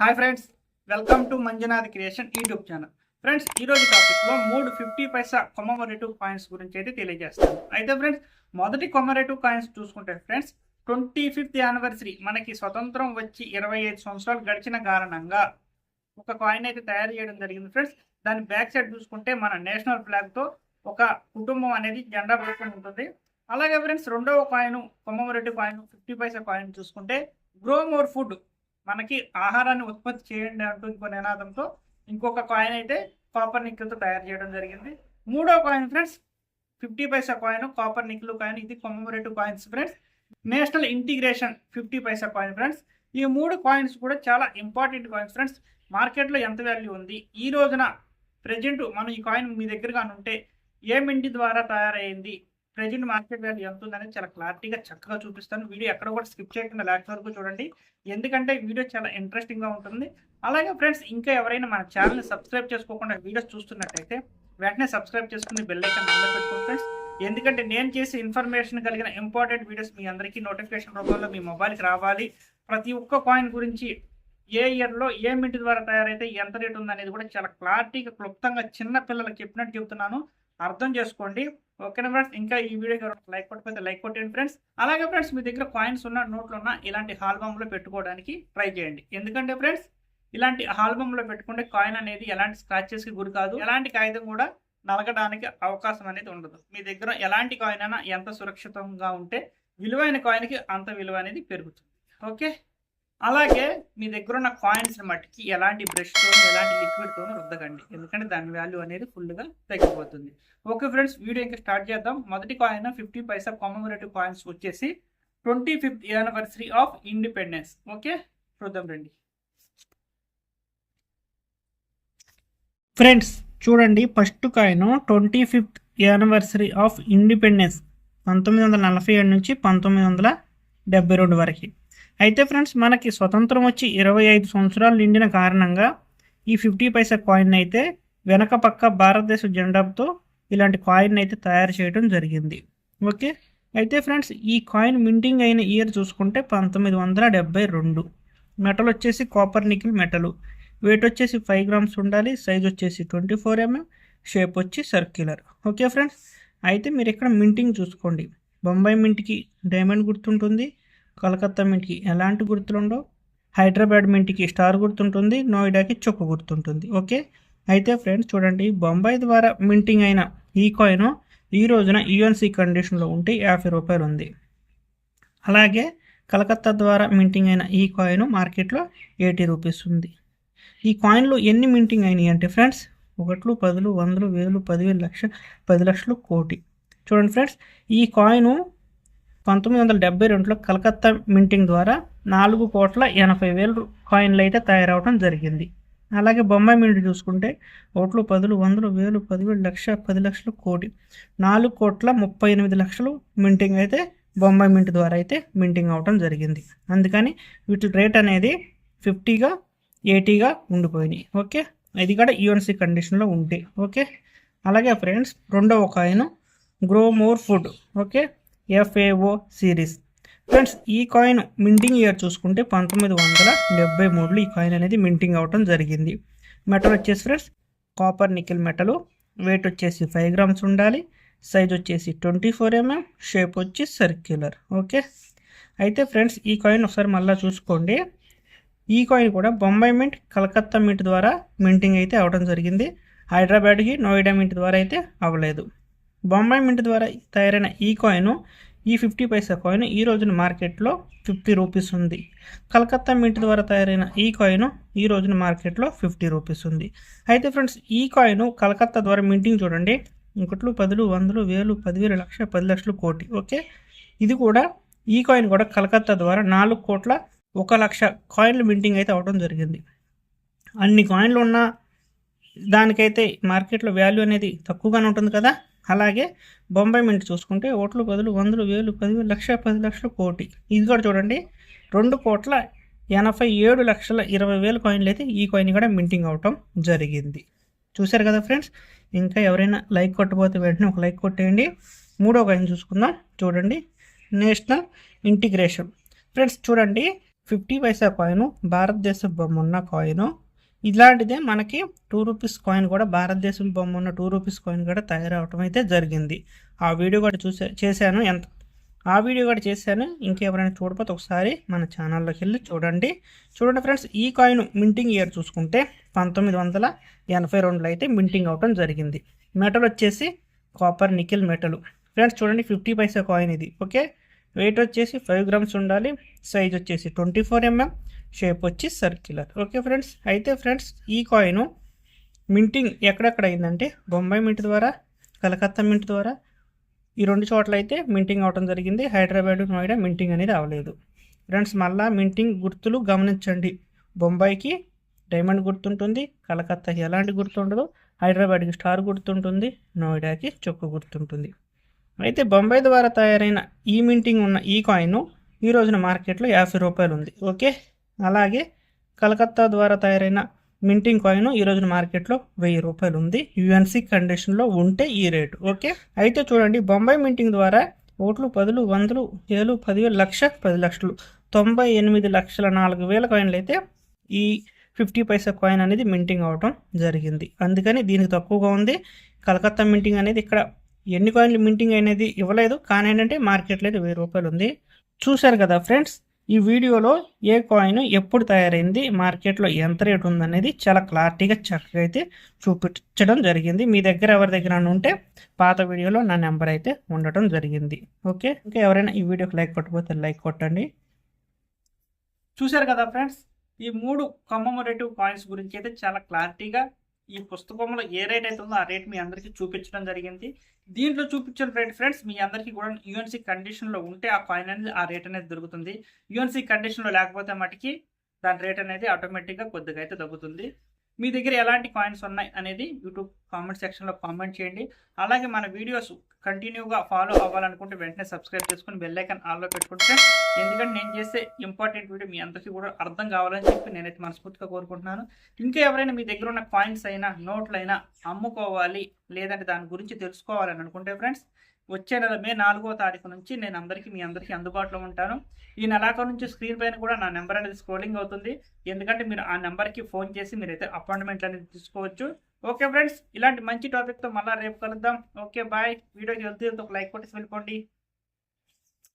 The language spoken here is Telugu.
Hi friends welcome to Manjunath creation YouTube channel friends ఈరోజు టాపిక్లో మూడు ఫిఫ్టీ పైసా కొమరేటివ్ కాయిన్స్ గురించి అయితే తెలియజేస్తాను. అయితే ఫ్రెండ్స్ మొదటి కొమరేటివ్ కాయిన్స్ చూసుకుంటే ఫ్రెండ్స్ ట్వంటీ ఫిఫ్త్ యానివర్సరీ మనకి స్వతంత్రం వచ్చి ఇరవై ఐదు సంవత్సరాలు గడిచిన కారణంగా ఒక కాయిన్ అయితే తయారు చేయడం జరిగింది ఫ్రెండ్స్ దాని బ్యాక్ సైడ్ చూసుకుంటే మన నేషనల్ ఫ్లాగ్తో ఒక కుటుంబం అనేది జెండా పెట్టుకుని ఉంటుంది. అలాగే ఫ్రెండ్స్ రెండవ coin commemorative coin fifty paisa coin చూసుకుంటే గ్రో మోర్ ఫుడ్ మనకి ఆహారాన్ని ఉత్పత్తి చేయండి అంటూ ఇంకో నినాదంతో ఇంకొక కాయిన్ అయితే కాపర్ నిక్కిల్తో తయారు చేయడం జరిగింది. మూడో coin friends fifty paisa coin copper నిక్కులు coin ఇది commemorative coins friends national integration fifty paisa coin friends ఈ మూడు కాయిన్స్ కూడా చాలా ఇంపార్టెంట్ కాయిన్స్ ఫ్రెండ్స్ మార్కెట్లో ఎంత వాల్యూ ఉంది? ఈ రోజున ప్రజెంట్ మనం ఈ కాయిన్ మీ దగ్గరగా ఉంటే ఏ మింటి ద్వారా తయారైంది? ప్రజెంట్ మార్కెట్ వాల్యూ ఎంత ఉందనేది చాలా క్లారిటీగా చక్కగా చూపిస్తాను. వీడియో ఎక్కడ కూడా స్కిప్ చేయకుండా లాస్ట్ వరకు చూడండి. ఎందుకంటే వీడియో చాలా ఇంట్రెస్టింగ్గా ఉంటుంది. అలాగే ఫ్రెండ్స్ ఇంకా ఎవరైనా మన ఛానల్ని సబ్స్క్రైబ్ చేసుకోకుండా వీడియోస్ చూస్తున్నట్టయితే వెంటనే సబ్స్క్రైబ్ చేసుకుని బెల్ అయితే ఆన్లో పెట్టుకోండి ఫ్రెండ్స్. ఎందుకంటే నేను చేసే ఇన్ఫర్మేషన్ కలిగిన ఇంపార్టెంట్ వీడియోస్ మీ అందరికీ నోటిఫికేషన్ రూపంలో మీ మొబైల్కి రావాలి. ప్రతి ఒక్క కాయిన్ గురించి ఏ ఇయర్లో ఏ మింటి ద్వారా తయారైతే ఎంత రేట్ ఉందనేది కూడా చాలా క్లారిటీగా క్లుప్తంగా చిన్న పిల్లలకు చెప్పినట్టు చెప్తున్నాను. అర్థం చేసుకోండి. ఓకేనా ఫ్రెండ్స్? ఇంకా ఈ వీడియోకి లైక్ కొట్టకపోతే లైక్ కొట్టండి ఫ్రెండ్స్. అలాగే ఫ్రెండ్స్ మీ దగ్గర కాయిన్స్ ఉన్న నోట్లు ఉన్న ఇలాంటి ఆల్బమ్లో పెట్టుకోవడానికి ట్రై చేయండి. ఎందుకంటే ఫ్రెండ్స్ ఇలాంటి ఆల్బమ్లో పెట్టుకుంటే కాయిన్ అనేది ఎలాంటి స్క్రాచెస్కి గురి కాదు. ఎలాంటి కాగితం కూడా నలగడానికి అవకాశం అనేది ఉండదు. మీ దగ్గర ఎలాంటి కాయిన్ అయినా ఎంత సురక్షితంగా ఉంటే విలువైన కాయిన్కి అంత విలువ అనేది పెరుగుతుంది. ఓకే? అలాగే మీ దగ్గర ఉన్న కాయిన్స్ మట్టికి ఎలాంటి బ్రష్తో ఎలాంటి లిక్విడ్తో రుద్దకండి. ఎందుకంటే దాని వాల్యూ అనేది ఫుల్గా తగ్గిపోతుంది. ఓకే ఫ్రెండ్స్ వీడియో ఇంకా స్టార్ట్ చేద్దాం. మొదటి coin fifty paisa commemorative coins వచ్చేసి twenty fifth anniversary of independence okay చూద్దాం రండి. ఫ్రెండ్స్ చూడండి first coin twenty fifth anniversary of independence పంతొమ్మిది వందల నలభై ఏడు నుంచి పంతొమ్మిది వందల డెబ్బై రెండు వరకు. అయితే ఫ్రెండ్స్ మనకి స్వతంత్రం వచ్చి ఇరవై ఐదు సంవత్సరాలు నిండిన కారణంగా ఈ ఫిఫ్టీ పైసా కాయిన్ అయితే వెనక పక్క భారతదేశ జెండాతో ఇలాంటి కాయిన్ అయితే తయారు చేయడం జరిగింది. ఓకే? అయితే ఫ్రెండ్స్ ఈ కాయిన్ మింటింగ్ అయిన ఇయర్ చూసుకుంటే పంతొమ్మిది వందల డెబ్బై రెండు. మెటల్ వచ్చేసి కాపర్ నికిల్ మెటల్ వెయిట్ వచ్చేసి ఫైవ్ గ్రామ్స్ ఉండాలి సైజ్ వచ్చేసి ట్వంటీ ఫోర్ ఎంఎం షేప్ వచ్చి సర్క్యులర్ ఓకే ఫ్రెండ్స్? అయితే మీరు ఇక్కడ మింటింగ్ చూసుకోండి. బొంబాయి మింట్కి డైమండ్ గుర్తుంటుంది. కలకత్తా మింట్కి ఎలాంటి గుర్తులుండవు? హైదరాబాద్ మింట్కి స్టార్ గుర్తుంటుంది నోయిడాకి చొక్కు గుర్తుంటుంది. ఓకే? అయితే ఫ్రెండ్స్ చూడండి బొంబాయి ద్వారా మింటింగ్ అయిన ఈ కాయిన్ ఈ రోజున యుఎన్సి కండిషన్లో ఉంటే యాభై రూపాయలు ఉంది. అలాగే కలకత్తా ద్వారా మింటింగ్ అయిన ఈ కాయిన్ మార్కెట్లో ఎయిటీ రూపీస్ ఉంది. ఈ కాయిన్లు ఎన్ని మింటింగ్ అయినాయి అంటే ఫ్రెండ్స్ ఒకట్లు పదులు వందలు వేలు పదివేలు లక్ష పది లక్షలు కోటి. చూడండి ఫ్రెండ్స్ ఈ కాయిన్ పంతొమ్మిది వందల డెబ్బై రెండులో కలకత్తా మింటింగ్ ద్వారా నాలుగు కోట్ల ఎనభై వేలు కాయిన్లు అయితే తయారవడం జరిగింది. అలాగే బొంబాయి మింట్ చూసుకుంటే ఓట్లు పదులు వందలు వేలు పదివేలు లక్ష పది లక్షలు కోటి నాలుగు కోట్ల ముప్పై ఎనిమిది లక్షలు మింటింగ్ అయితే బొంబాయి మింట్ ద్వారా అయితే మింటింగ్ అవడం జరిగింది. అందుకని వీటి రేట్ అనేది ఫిఫ్టీగా ఎయిటీగా ఉండిపోయినాయి. ఓకే? ఇది కూడా యూఎన్సీ కండిషన్లో ఉంటాయి ఓకే? అలాగే ఫ్రెండ్స్ రెండవ coin grow more food okay? FAO series friends ఈ కాయిన్ మింటింగ్ ఇయర్ చూసుకుంటే పంతొమ్మిది వందల డెబ్బై మూడులో ఈ కాయిన్ అనేది మింటింగ్ అవటం జరిగింది. మెటల్ వచ్చేసి friends copper nickel metal weight వచ్చేసి ఫైవ్ గ్రామ్స్ ఉండాలి. సైజ్ వచ్చేసి ట్వంటీ ఫోర్ ఎంఎం షేప్ వచ్చి సర్క్యులర్ ఓకే అయితే ఫ్రెండ్స్ ఈ కాయిన్ ఒకసారి మళ్ళీ చూసుకోండి. ఈ కాయిన్ కూడా బొంబాయి మింట్ కలకత్తా మింట్ ద్వారా మింటింగ్ అయితే అవడం జరిగింది. హైదరాబాద్కి నోయిడా మింట్ ద్వారా అయితే అవ్వలేదు బొంబాయి మింట్ ద్వారా తయారైన ఈ కాయిన్ ఈ ఫిఫ్టీ పైసా కాయిన్ ఈ రోజున మార్కెట్లో ఫిఫ్టీ రూపీస్ ఉంది. కలకత్తా మింట్ ద్వారా తయారైన ఈ కాయిన్ ఈ రోజున మార్కెట్లో ఫిఫ్టీ రూపీస్ ఉంది. అయితే ఫ్రెండ్స్ ఈ కాయిన్ కలకత్తా ద్వారా మింటింగ్ చూడండి. ఇంకట్లు పదులు వందలు వేలు పదివేలు లక్ష పది లక్షలు కోటి ఓకే? ఇది కూడా ఈ కాయిన్ కూడా కలకత్తా ద్వారా నాలుగు కోట్ల ఒక లక్ష కాయిన్లు మింటింగ్ అయితే అవడం జరిగింది. అన్ని కాయిన్లు ఉన్న దానికైతే మార్కెట్లో వాల్యూ అనేది తక్కువగానే ఉంటుంది కదా? అలాగే బొంబాయి మింట్ చూసుకుంటే ఓట్లు పదులు వందలు వేలు పదివేలు లక్ష పది లక్షలు కోటి. ఇది కూడా చూడండి. రెండు కోట్ల ఎనభై ఏడు లక్షల ఇరవై వేల కాయిన్లు అయితే ఈ కాయిన్ కూడా మింటింగ్ అవటం జరిగింది. చూశారు కదా ఫ్రెండ్స్ ఇంకా ఎవరైనా లైక్ కొట్టబోతే వెంటనే ఒక లైక్ కొట్టేయండి. మూడో కాయిన్ చూసుకుందాం. చూడండి. నేషనల్ ఇంటిగ్రేషన్ ఫ్రెండ్స్ చూడండి. ఫిఫ్టీ పైసా కాయిన్ భారతదేశ బొమ్మ ఉన్న కాయిన్ ఇలాంటిదే మనకి టూ రూపీస్ కాయిన్ కూడా భారతదేశం బొమ్మ ఉన్న టూ రూపీస్ కాయిన్ కూడా తయారవటం అయితే జరిగింది. ఆ వీడియో కూడా చూసే చేశాను. ఎంత ఆ వీడియో కూడా చేశాను. ఇంకెవరైనా చూడకపోతే ఒకసారి మన ఛానల్లోకి వెళ్ళి చూడండి. చూడండి ఫ్రెండ్స్ ఈ కాయిన్ మింటింగ్ ఇయర్ చూసుకుంటే పంతొమ్మిది వందల ఎనభై రెండులో అయితే మింటింగ్ అవటం జరిగింది. మెటల్ వచ్చేసి కాపర్ నికెల్ మెటల్ ఫ్రెండ్స్ చూడండి ఫిఫ్టీ పైసా కాయిన్ ఇది. ఓకే? వెయిట్ వచ్చేసి ఫైవ్ గ్రామ్స్ ఉండాలి. సైజ్ వచ్చేసి ట్వంటీ ఫోర్ ఎంఎం షేప్ వచ్చి సర్క్యులర్ ఓకే ఫ్రెండ్స్ అయితే ఫ్రెండ్స్ ఈ కాయిన్ మింటింగ్ ఎక్కడెక్కడ అయిందంటే బొంబాయి మింట్ ద్వారా కలకత్తా మింట్ ద్వారా ఈ రెండు చోట్ల అయితే మింటింగ్ అవడం జరిగింది. హైదరాబాద్ నోయిడా మింటింగ్ అనేది అవ్వలేదు ఫ్రెండ్స్ మళ్ళా మింటింగ్ గుర్తులు గమనించండి. బొంబాయికి డైమండ్ గుర్తుంటుంది కలకత్తాకి ఎలాంటి గుర్తుండదు హైదరాబాద్కి స్టార్ గుర్తుంటుంది నోయిడాకి చొక్కు గుర్తుంటుంది. అయితే బొంబాయి ద్వారా తయారైన ఈ మింటింగ్ ఉన్న ఈ కాయిన్ ఈ రోజున మార్కెట్లో యాభై రూపాయలు ఉంది. ఓకే అలాగే కలకత్తా ద్వారా తయారైన మింటింగ్ కాయిన్ ఈ రోజున మార్కెట్లో వెయ్యి రూపాయలు ఉంది. యుఎన్సీ కండిషన్లో ఉంటే ఈ రేటు ఓకే? అయితే చూడండి బొంబాయి మింటింగ్ ద్వారా ఓట్లు పదులు వందలు ఏలు పదివేలు లక్ష పది లక్షలు తొంభై ఎనిమిది లక్షల నాలుగు వేల కాయిన్లు అయితే ఈ ఫిఫ్టీ పైసా కాయిన్ అనేది మింటింగ్ అవటం జరిగింది. అందుకని దీనికి తక్కువగా ఉంది. కలకత్తా మింటింగ్ అనేది ఇక్కడ ఎన్ని కాయిన్లు మింటింగ్ అనేది ఇవ్వలేదు. కానీ ఏంటంటే మార్కెట్లో అయితే వెయ్యి రూపాయలు ఉంది. చూశారు కదా ఫ్రెండ్స్ ఈ వీడియోలో ఏ కాయిన్ ఎప్పుడు తయారైంది మార్కెట్లో ఎంత రేట్ ఉందనేది చాలా క్లారిటీగా చక్కగా అయితే చూపించడం జరిగింది. మీ దగ్గర ఎవరి దగ్గర ఉంటే పాత వీడియోలో నా నెంబర్ అయితే ఉండటం జరిగింది. ఓకే? ఇంకా ఎవరైనా ఈ వీడియోకి లైక్ కొట్టకపోతే లైక్ కొట్టండి. చూశారు కదా ఫ్రెండ్స్ ఈ మూడు కమ్మమరేటివ్ కాయిన్స్ గురించి అయితే చాలా క్లారిటీగా ఈ పుస్తకంలో ఏ రేట్ అయితే ఉందో ఆ రేట్ మీ అందరికీ చూపించడం జరిగింది. దీంట్లో చూపించిన రేట్ ఫ్రెండ్స్ మీ అందరికీ కూడా యూఎన్సీ కండిషన్లో ఉంటే ఆ కాయిన్ అనేది ఆ రేట్ అనేది దొరుకుతుంది. యూఎన్సీ కండిషన్లో లేకపోతే మటుకి దాని రేట్ అనేది ఆటోమేటిక్గా కొద్దిగా అయితే తగ్గుతుంది. మీ దగ్గర ఎలాంటి కాయిన్స్ ఉన్నాయి అనేది యూట్యూబ్ కామెంట్ సెక్షన్లో కామెంట్ చేయండి. అలాగే మన వీడియోస్ కంటిన్యూగా ఫాలో అవ్వాలనుకుంటే వెంటనే సబ్స్క్రైబ్ చేసుకుని బెల్లైకన్ ఆల్లో పెట్టుకుంటే ఎందుకంటే నేను చేసే ఇంపార్టెంట్ వీడియో మీ అందరికీ కూడా అర్థం కావాలని చెప్పి నేనైతే మనస్ఫూర్తిగా కోరుకుంటున్నాను. ఇంకా ఎవరైనా మీ దగ్గర ఉన్న కాయిన్స్ అయినా నోట్లైనా అమ్ముకోవాలి లేదంటే దాని గురించి తెలుసుకోవాలని అనుకుంటే ఫ్రెండ్స్ వచ్చే నెల మే నాలుగో తారీఖు నుంచి నేను అందరికీ మీ అందరికీ అందుబాటులో ఉంటాను. ఈ నెలాఖరు నుంచి స్క్రీన్ పైన కూడా నా నెంబర్ అనేది స్క్రోలింగ్ అవుతుంది. ఎందుకంటే మీరు ఆ నెంబర్కి ఫోన్ చేసి మీరైతే అపాయింట్మెంట్ అనేది తీసుకోవచ్చు. ఓకే ఫ్రెండ్స్ ఇలాంటి మంచి టాపిక్తో మళ్ళీ రేపు కలుద్దాం. Okay bye. వీడియోకి వెళ్తే ఒక లైక్ కొట్టేసి వెళ్ళిపోండి.